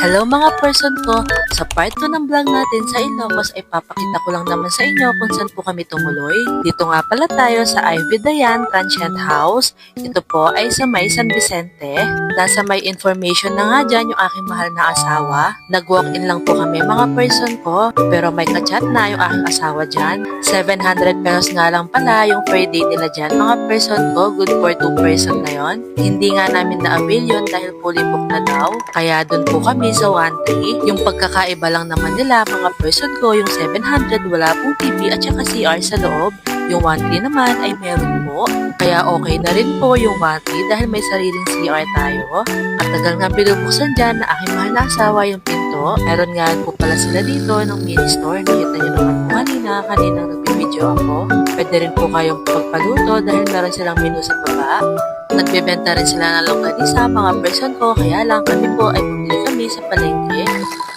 Hello mga person ko! Sa part 2 ng vlog natin sa Ilocos ay papakita ko lang naman sa inyo kung saan po kami tumuloy. Dito nga pala tayo sa Ivy Dayan Transient House. Ito po ay sa may San Vicente. Nasa may information na nga dyan yung aking mahal na asawa. Nag-walk-in lang po kami mga person ko pero may kachat na yung aking asawa dyan. 700 pesos nga lang pala yung per day nila dyan mga person ko. Good for 2 person na yon. Hindi nga namin na-avail yun dahil fully booked na daw. Kaya doon po kami sa 1-3. Yung pagkakaiba lang naman nila mga person ko, yung 700 wala pong TV at saka CR sa loob. Yung 1-3 naman ay meron po. Kaya okay na rin po yung 1-3 dahil may sariling CR tayo. At tagal nga binubuksan dyan na aking mahal na asawa yung pinto. Meron nga po pala sila dito ng mini store. Nakita nyo naman po kanina, kanina nagbibideo ako. Pwede rin po kayong pagpaluto dahil meron silang menu sa baba. Nagbebenta rin sila ng longganisa mga person ko, kaya lang kami po ay sa palengke.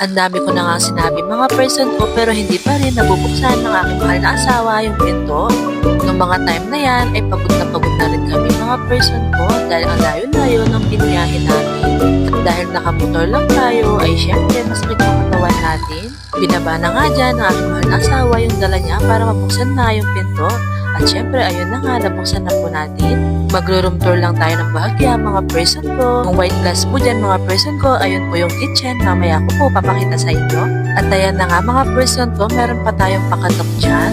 Ang dami ko na nga sinabi mga person ko pero hindi pa rin nabubuksan ng aking mahal na asawa yung pinto. Noong mga time na yan ay pagod na pagod na rin kami mga person ko dahil ang layo-layo ng biniyahe namin. At dahil nakamotor lang tayo ay syempre masakit ang katawan natin. Binaba na nga dyan ng aking mahal na asawa yung dala niya para mabuksan na yung pinto. At syempre, ayun na nga, nabuksan na po natin. Magro-room tour lang tayo ng bahagya, mga person ko. Yung white glass po dyan, mga person ko. Ayun po yung kitchen. Mamaya ko po papakita sa inyo. At ayan na nga, mga person ko, meron pa tayong pakatok dyan.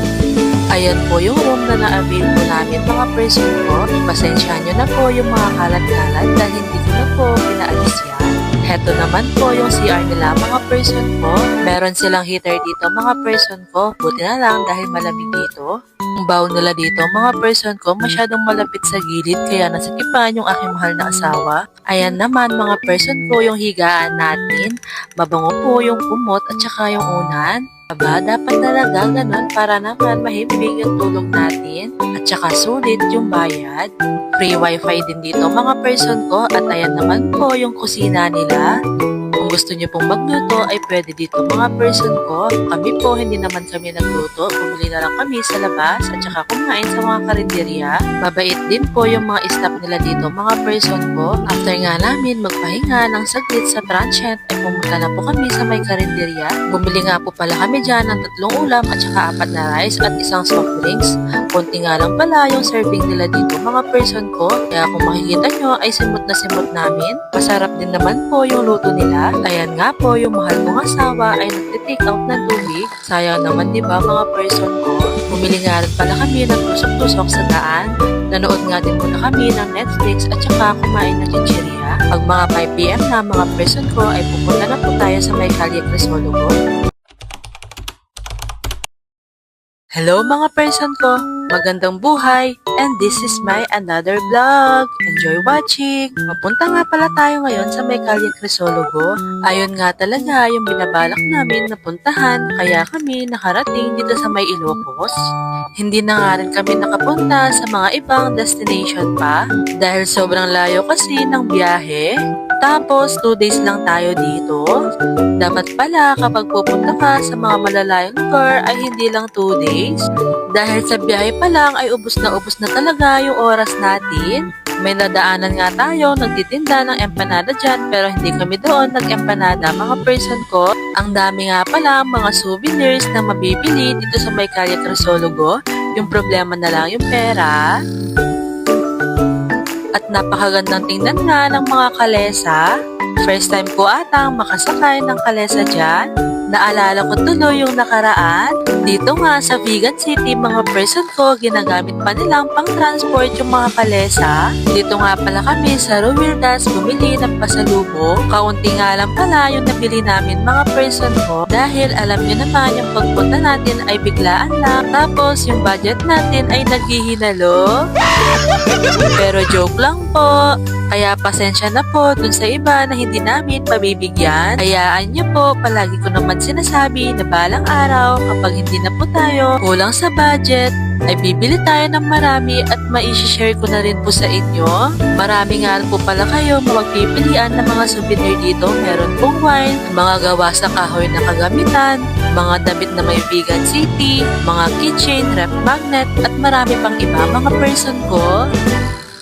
Ayan po yung room na na-avail po namin, mga person ko. Pasensya nyo na po yung mga kalat-kalat dahil hindi ko na po pinaalis yan. Heto naman po yung CR nila mga person ko. Meron silang heater dito mga person ko. Buti na lang dahil malamig dito. Ang bowl nila dito mga person ko masyadong malapit sa gilid kaya nasakipan yung aking mahal na asawa. Ayan naman mga person ko yung higaan natin. Mabango po yung kumot at saka yung unan. Aba, dapat talaga ganun para naman mahimbing yung tulog natin at saka sulit yung bayad. Free wifi din dito mga person ko at ayan naman po yung kusina nila. Kung gusto niyo pong magluto ay pwede dito mga person ko. Kami po hindi naman kami nagluto. Bumili na lang kami sa labas at saka kumain sa mga karinderya. Mabait din po yung mga staff nila dito mga person ko. After nga namin magpahinga ng saglit sa transient ay pumunta na po kami sa may karinderya. Bumili nga po pala kami dyan ng tatlong ulam at saka apat na rice at isang soft drinks. Konti nga lang pala yung serving nila dito mga person ko. Kaya kung makikita nyo ay simot na simot namin. Masarap din naman po yung luto nila. Ayan nga po yung mahal kong asawa ay nagtitake out ng tubig. Sayang naman di ba mga person ko. Bumili nga rin pala kami ng tusok-tusok sa daan. Nanood nga din muna kami ng Netflix at saka kumain ng chichirya. Pag mga 5pm na mga person ko ay pupunta na po tayo sa may Calle Crisologo. Hello mga person ko! Magandang buhay! And this is my another vlog! Enjoy watching! Mapunta nga pala tayo ngayon sa may Calle Crisologo. Ayon nga talaga yung binabalak namin na puntahan kaya kami nakarating dito sa may Ilocos. Hindi na nga rin kami nakapunta sa mga ibang destination pa dahil sobrang layo kasi ng biyahe. Tapos, 2 days lang tayo dito. Dapat pala kapag pupunta ka sa mga malalayong lugar ay hindi lang 2 days. Dahil sa biyahe pa lang ay ubos na ubos na talaga yung oras natin. May nadaanan nga tayo, nagtitinda ng empanada dyan pero hindi kami doon nag-empanada mga person ko. Ang dami nga pala mga souvenirs na mabibili dito sa may Calle Crisologo. Yung problema na lang yung pera. At napakagandang tingnan nga ng mga kalesa. First time ko atang makasakay ng kalesa dyan. Naalala ko tuloy yung nakaraan. Dito nga sa Vegan City, mga person ko, ginagamit pa nilang pang transport yung mga kalesa. Dito nga pala kami sa Ruwildas bumili ng pasalubong. Kaunti nga lang pala yung nabili namin mga person ko dahil alam nyo naman yung pagpunta natin ay biglaan lang. Tapos yung budget natin ay naghihinalo. Pero joke lang po. Kaya pasensya na po dun sa iba na hindi namin pabibigyan. Hayaan niyo po, palagi ko naman sinasabi na balang araw kapag hindi na po tayo kulang sa budget, ay bibili tayo ng marami at maishishare ko na rin po sa inyo. Marami nga po pala kayo magpipilian ng mga souvenir dito. Meron pong wine, mga gawa sa kahoy na kagamitan, mga damit na may vegan city, mga kitchen, rep magnet, at marami pang iba mga person ko.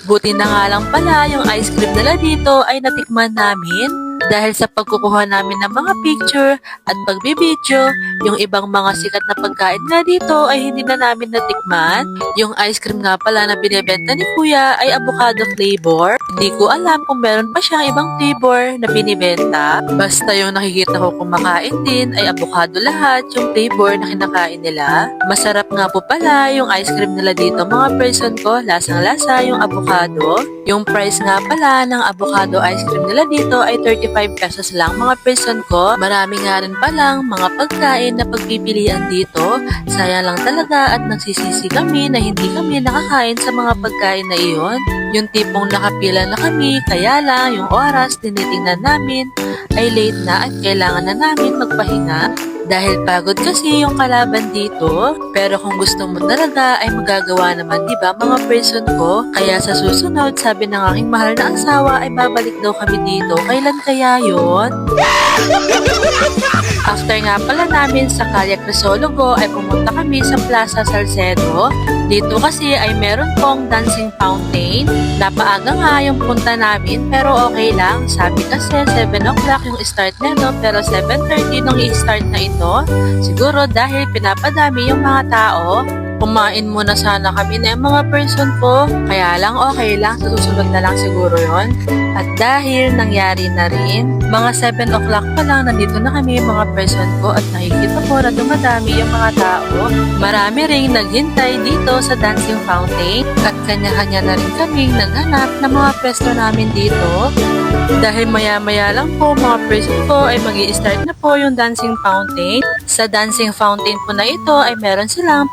Buti na nga lang pala yung ice cream nila dito ay natikman namin. Dahil sa pagkukuha namin ng mga picture at pagbibideo, yung ibang mga sikat na pagkain nga dito ay hindi na namin natikman. Yung ice cream nga pala na binibenta ni Kuya ay avocado flavor. Hindi ko alam kung meron pa siyang ibang flavor na binibenta. Basta yung nakikita ko kumakain din ay avocado lahat yung flavor na kinakain nila. Masarap nga po pala yung ice cream nila dito mga person ko. Lasang-lasa yung avocado. Yung price nga pala ng avocado ice cream nila dito ay 35 pesos lang mga person ko. Marami nga rin palang mga pagkain na pagpipilian dito. Sayang lang talaga at nagsisisi kami na hindi kami nakakain sa mga pagkain na iyon. Yung tipong nakapila na kami, kaya lang yung oras tinitingnan namin ay late na at kailangan na namin magpahinga. Dahil pagod kasi yung kalaban dito. Pero kung gusto mo talaga ay magagawa naman, di ba mga person ko? Kaya sa susunod, sabi ng aking mahal na asawa ay babalik daw kami dito. Kailan kaya yon? After nga pala namin sa Calle Crisologo ay pumunta kami sa Plaza Salcedo. Dito kasi ay meron pong dancing fountain. Napaaga nga yung punta namin pero okay lang. Sabi kasi 7 o'clock yung start nito pero 7.30 nung i-start na ito. Siguro dahil pinapadami yung mga tao. Kumain muna sana kami na yung mga person ko. Kaya lang okay lang, sa susunod na lang siguro yon. At dahil nangyari na rin, mga 7 o'clock pa lang nandito na kami mga person ko at nakikita ko na dumadami yung mga tao. Marami ring naghintay dito sa dancing fountain at kanya-kanya na rin kaming naghanap ng mga pwesto namin dito. Dahil maya-maya lang po mga person ko ay mag start na po yung dancing fountain. Sa dancing fountain po na ito ay meron silang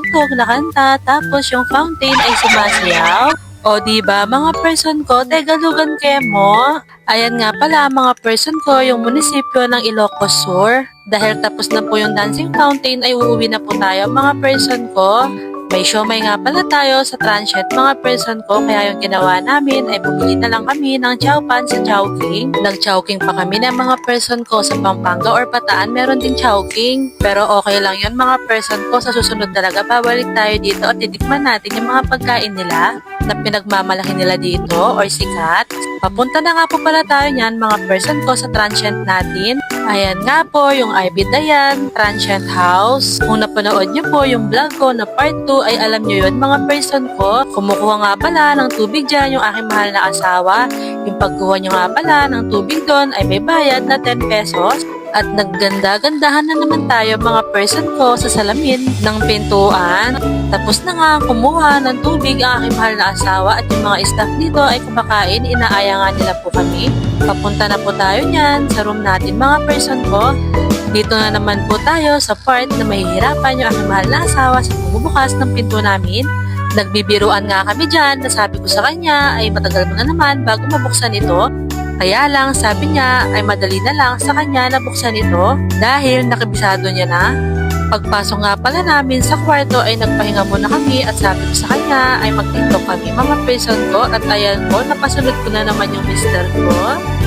pinapadugtog na kanta tapos yung fountain ay sumasayaw. O di ba mga person ko, Tegalugan Kemo? Ayan nga pala mga person ko, yung munisipyo ng Ilocos Sur. Dahil tapos na po yung dancing fountain ay uuwi na po tayo mga person ko. May siomay nga pala tayo sa transient mga person ko kaya yung ginawa namin ay bumili na lang kami ng chowpan sa Chowking. Nag-chowking pa kami ng mga person ko sa Pampanga or Pataan meron din chowking. Pero okay lang yun mga person ko sa susunod talaga babalik tayo dito at titikman natin yung mga pagkain nila na pinagmamalaki nila dito or sikat. Papunta na nga po pala tayo niyan mga person ko sa transient natin. Ayan nga po yung Ivy Dayan Transient House. Kung napanood niyo po yung vlog ko na part 2 ay alam niyo yun mga person ko. Kumukuha nga pala ng tubig dyan yung aking mahal na asawa. Yung pagkuha niyo nga pala ng tubig doon ay may bayad na 10 pesos. At nagganda-gandahan na naman tayo mga person ko sa salamin ng pintuan. Tapos na nga kumuha ng tubig ang aking mahal na asawa at yung mga staff dito ay kumakain. Inaaya nga nila po kami. Papunta na po tayo niyan sa room natin mga person ko. Dito na naman po tayo sa part na mahihirapan yung aking mahal na asawa sa pagbubukas ng pinto namin. Nagbibiruan nga kami dyan na sabi ko sa kanya ay matagal mo na naman bago mabuksan ito. Kaya lang sabi niya ay madali na lang sa kanya na buksan ito dahil nakabisado niya na. Pagpasok nga pala namin sa kwarto ay nagpahinga muna kami at sabi ko sa kanya ay mag-tiktok kami mga person ko at ayan po napasunod ko na naman yung mister ko.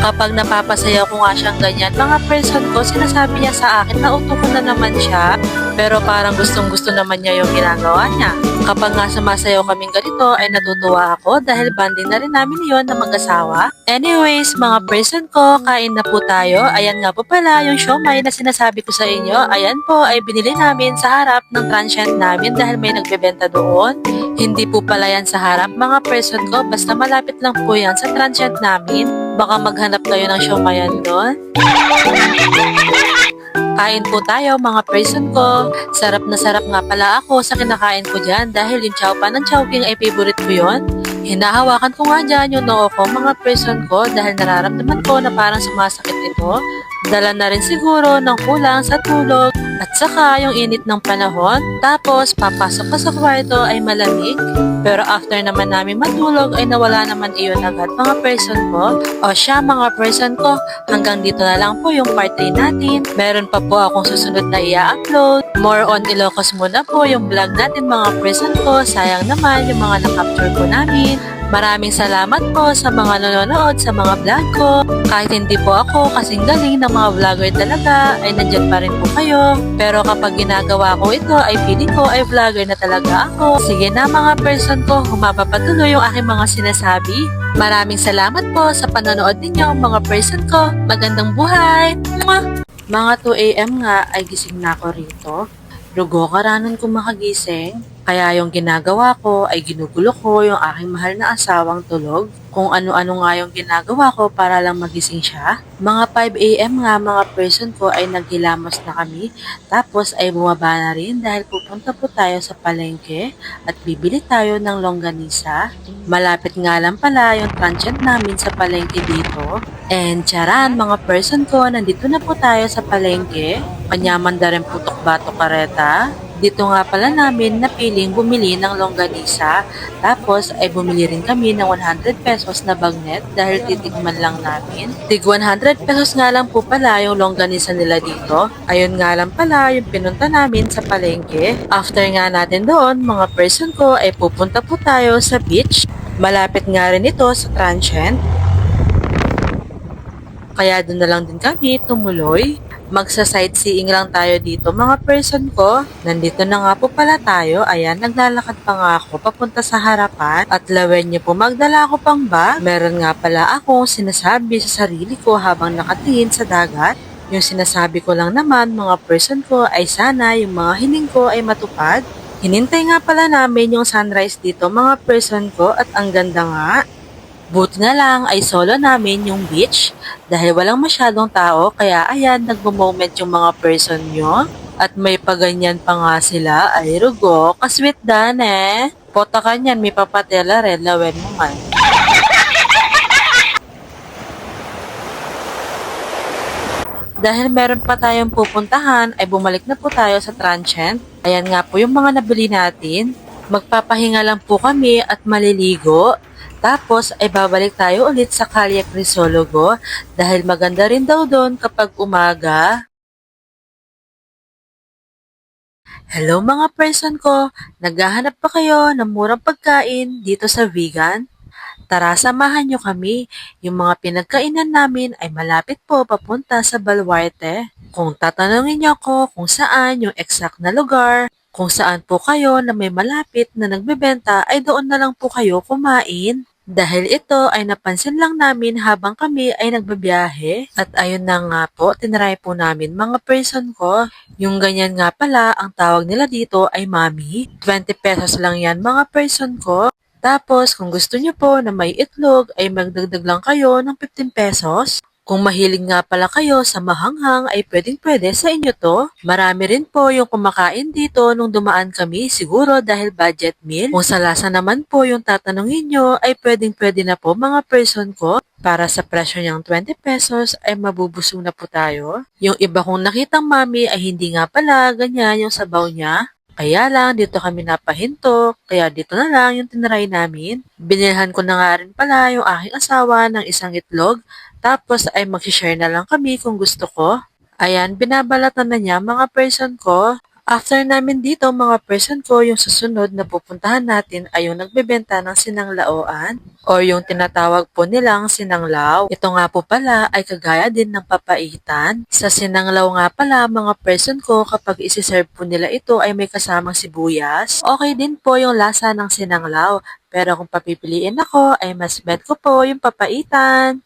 Kapag napapasaya ko nga siyang ganyan mga person ko sinasabi niya sa akin na uto ko na naman siya pero parang gustong gusto naman niya yung ginagawa niya. Kapag nga sumasayaw kaming ganito ay natutuwa ako dahil banding na rin namin yon na mag-asawa. Anyways, mga person ko, kain na po tayo. Ayan nga po pala yung siomay na sinasabi ko sa inyo. Ayan po ay binili namin sa harap ng transient namin dahil may nagbebenta doon. Hindi po pala yan sa harap mga person ko, basta malapit lang po yan sa transient namin. Baka maghanap kayo ng siomayan doon. Kain po tayo mga person ko. Sarap na sarap nga pala ako sa kinakain ko dyan dahil yung chow pan ng chowking ay favorite ko yon. Hinahawakan ko nga dyan yung noo ko mga person ko dahil nararamdaman ko na parang sumasakit ito. Dala na rin siguro ng kulang sa tulog at saka yung init ng panahon. Tapos papasok ka sa kwarto ay malamig. Pero after naman namin matulog ay nawala naman iyon agad mga person ko. O siya mga person ko, hanggang dito na lang po yung part 3 natin. Meron pa po akong susunod na i-upload. More on Ilocos muna po yung vlog natin mga person ko. Sayang naman yung mga na-capture ko namin. Maraming salamat po sa mga nanonood sa mga vlog ko. Kahit hindi po ako kasing galing ng mga vlogger talaga, ay nandyan pa rin po kayo. Pero kapag ginagawa ko ito, ay feeling ko ay vlogger na talaga ako. Sige na mga person ko, humaba pa tuloy yung aking mga sinasabi. Maraming salamat po sa panonood ninyo mga person ko. Magandang buhay! Mga 2 a.m. nga ay gising na ako rito. Rugo karanan ko makagising. Kaya yung ginagawa ko ay ginugulo ko yung aking mahal na asawang tulog. Kung ano-ano nga yung ginagawa ko para lang magising siya. Mga 5 a.m. nga mga person ko ay naghilamos na kami. Tapos ay bumaba na rin dahil pupunta po tayo sa palengke at bibili tayo ng longganisa. Malapit nga lang pala yung transient namin sa palengke dito. And charan mga person ko, nandito na po tayo sa palengke. Kanyaman da rin putok batok kareta. Dito nga pala namin napiling bumili ng longganisa. Tapos ay bumili rin kami ng 100 pesos na bagnet dahil titigman lang namin. Tig 100 pesos nga lang po pala yung longganisa nila dito. Ayun nga lang pala yung pinunta namin sa palengke. After nga natin doon, mga person ko ay pupunta po tayo sa beach. Malapit nga rin ito sa transient. Kaya doon na lang din kami tumuloy. Magsa-sightseeing lang tayo dito mga person ko. Nandito na nga po pala tayo. Ayan, naglalakad pa nga ako papunta sa harapan. At lawen niyo po, magdala ako pang bag. Meron nga pala akong sinasabi sa sarili ko habang nakatingin sa dagat. Yung sinasabi ko lang naman mga person ko ay sana yung mga hiling ko ay matupad. Hinintay nga pala namin yung sunrise dito mga person ko at ang ganda nga. Buti na lang ay solo namin yung beach dahil walang masyadong tao kaya ayan nagmo-moment yung mga person nyo at may paganyan pa nga sila ay rugo kasweet dan eh. Pota ka niyan, may papatela rin, lawen mo man. Dahil meron pa tayong pupuntahan, ay bumalik na po tayo sa transient. Ayan nga po yung mga nabili natin. Magpapahinga lang po kami at maliligo. Tapos ay babalik tayo ulit sa Kalye Crisologo dahil maganda rin daw doon kapag umaga. Hello mga person ko, naghahanap pa kayo ng murang pagkain dito sa vegan? Tara, samahan nyo kami. Yung mga pinagkainan namin ay malapit po papunta sa Baluarte. Kung tatanungin nyo ako kung saan yung exact na lugar, kung saan po kayo na may malapit na nagbebenta ay doon na lang po kayo kumain. Dahil ito ay napansin lang namin habang kami ay nagbabiyahe. At ayun na nga po, tinry po namin mga person ko. Yung ganyan nga pala, ang tawag nila dito ay mami. 20 pesos lang yan mga person ko. Tapos, kung gusto nyo po na may itlog, ay magdagdag lang kayo ng 15 pesos. Kung mahilig nga pala kayo sa mahanghang ay pwedeng pwede sa inyo to. Marami rin po yung kumakain dito nung dumaan kami siguro dahil budget meal. Kung sa lasa naman po yung tatanungin nyo ay pwedeng pwede na po mga person ko. Para sa presyo niyang 20 pesos ay mabubusog na po tayo. Yung iba kong nakitang mami ay hindi nga pala ganyan yung sabaw niya. Kaya lang, dito kami napahinto, kaya dito na lang yung tinry namin. Binilhan ko na nga rin pala yung aking asawa ng isang itlog, tapos ay mag-share na lang kami kung gusto ko. Ayan, binabalatan na niya mga person ko. After namin dito, mga person ko, yung susunod na pupuntahan natin ay yung nagbebenta ng sinanglaoan o yung tinatawag po nilang sinanglaw. Ito nga po pala ay kagaya din ng papaitan. Sa sinanglaw nga pala, mga person ko, kapag isi-serve po nila ito ay may kasamang sibuyas. Okay din po yung lasa ng sinanglaw. Pero kung papipiliin ako, ay mas bet ko po yung papaitan.